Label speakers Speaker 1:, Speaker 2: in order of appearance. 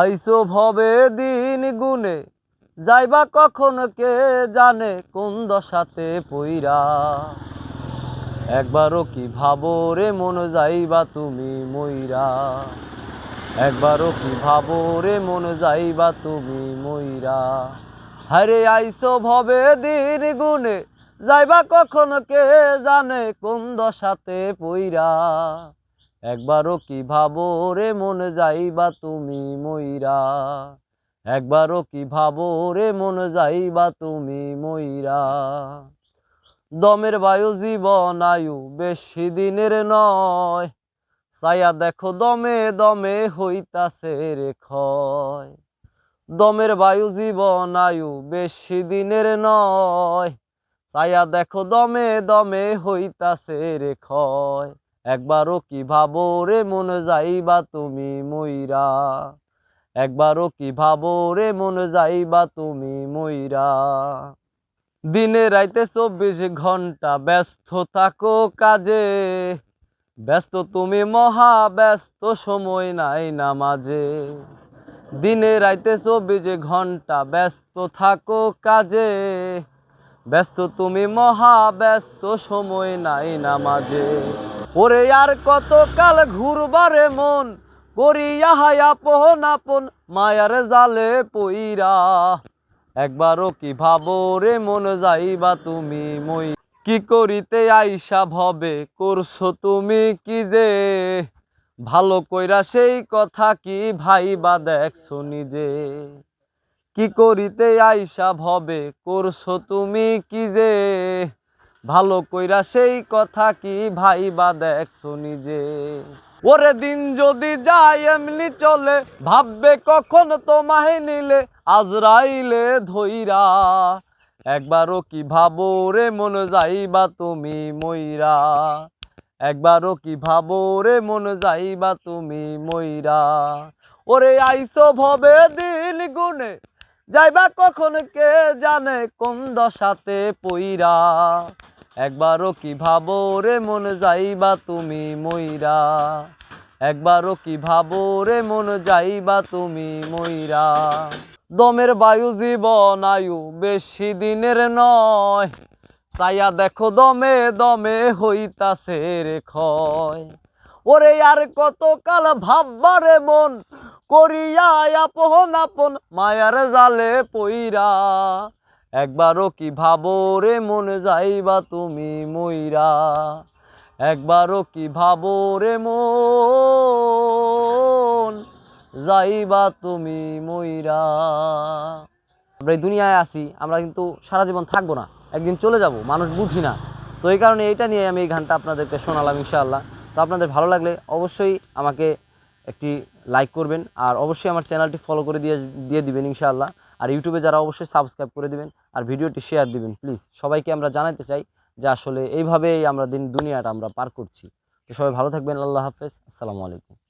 Speaker 1: আইসো ভবে দিন গুনে যাইবা কখন কে জানে কোন দশাতে পইরা। একবারও কি ভাবো রে মন যাইবা তুমি মইরা? একবারও কি ভাবো রে মন যাইবা তুমি মইরা? হারে আইসো ভবে দিন গুনে যাইবা কখন কে জানে কোন দশাতে পইরা। একবারও কি ভাবো রে মন যাইবা তুমি মইরা? একবারও কি ভাবো রে মন যাইবা তুমি মইরা? দমের বায়ু জীবন আয়ু বেশি দিনের নয়, ছায়া দেখো দমে দমে হইতাছে রে ক্ষয়। দমের বায়ু জীবন আয়ু বেশি দিনের নয়, ছায়া দেখো দমে দমে হইতাছে রে ক্ষয়। একবারও কি ভাবো রে মন যাইবা তুমি মইরা? একবারও কি ভাবো রে মন যাইবা তুমি মইরা? দিনে রাইতে চব্বিশ ঘণ্টা ব্যস্ত থাকো কাজে। ব্যস্ত তুমি মহা ব্যস্ত, সময় নাই নামাজে। দিনে রাইতে চব্বিশ ঘণ্টা ব্যস্ত থাকো কাজে। ব্যস্ত তুমি মহা ব্যস্ত, সময় নাই নামাজে। ওরে আর কত কাল ঘুরবারে মন করিয়া হাই আপন আপন মায়ার জালে পইরা। একবারও কি ভাবো রে মন যাইবা তুমি মই? কি করিতে আইসা ভবে, করছ তুমি কি যে? ভালো কইরা সেই কথা কি ভাইবা দেখছ নিজে? কি করিতে আইসা ভবে, করছ তুমি কি যে? ভালো কইরা সেই কথা কি ভাইবা? দেখছ নিজে। ওরে দিন যদি যায় এমনি চলে, ভাববে কখন তোমায় নিলে? আজরাইলে ধইরা। একবারও কি ভাবো রে মন যাইবা তুমি মইরা? একবারও কি ভাবো রে মন যাইবা তুমি মইরা? ওরে আইসো ভবে দিন গুনে, যাইবা কখন কে জানে কোন দশাতে পইরা? একবারও কি ভাবো রে মন যাইবা তুমি মইরা? একবারও কি ভাবো রে মন যাইবা তুমি মইরা? দমের বায়ু জীবন আয়ু বেশি দিনের নয়। চাইয়া দেখো দমে দমে হইতাছে রে ক্ষয়। ওরে আর কতকাল ভাববারে মন করিয়া আপন আপন মায়ার জালে পইরা। একবারও কি ভাবো রে মন যাইবা তুমি মইরা? একবারও কি ভাবো রে মন যাইবা তুমি মইরা? আমরা এই দুনিয়ায় আসি আমরা কিন্তু সারা জীবন থাকব না, একদিন চলে যাব, মানুষ বুঝি না। তো এই কারণে এইটা নিয়ে আমি এই গানটা আপনাদেরকে শোনালাম ইনশাআল্লাহ। তো আপনাদের ভালো লাগলে অবশ্যই আমাকে একটি লাইক করবেন, আর অবশ্যই আমার চ্যানেলটি ফলো করে দিয়ে দিয়ে দিবেন ইনশাআল্লাহ। আর ইউটিউবে যারা অবশ্যই সাবস্ক্রাইব করে দিবেন আর ভিডিওটি শেয়ার দিবেন প্লিজ সবাইকে আমরা জানাতে চাই যে আসলে এইভাবেই আমরা দিন, দুনিয়াটা আমরা পার করছি। তো সবাই ভালো থাকবেন, আল্লাহ হাফেজ। আসসালামু আলাইকুম।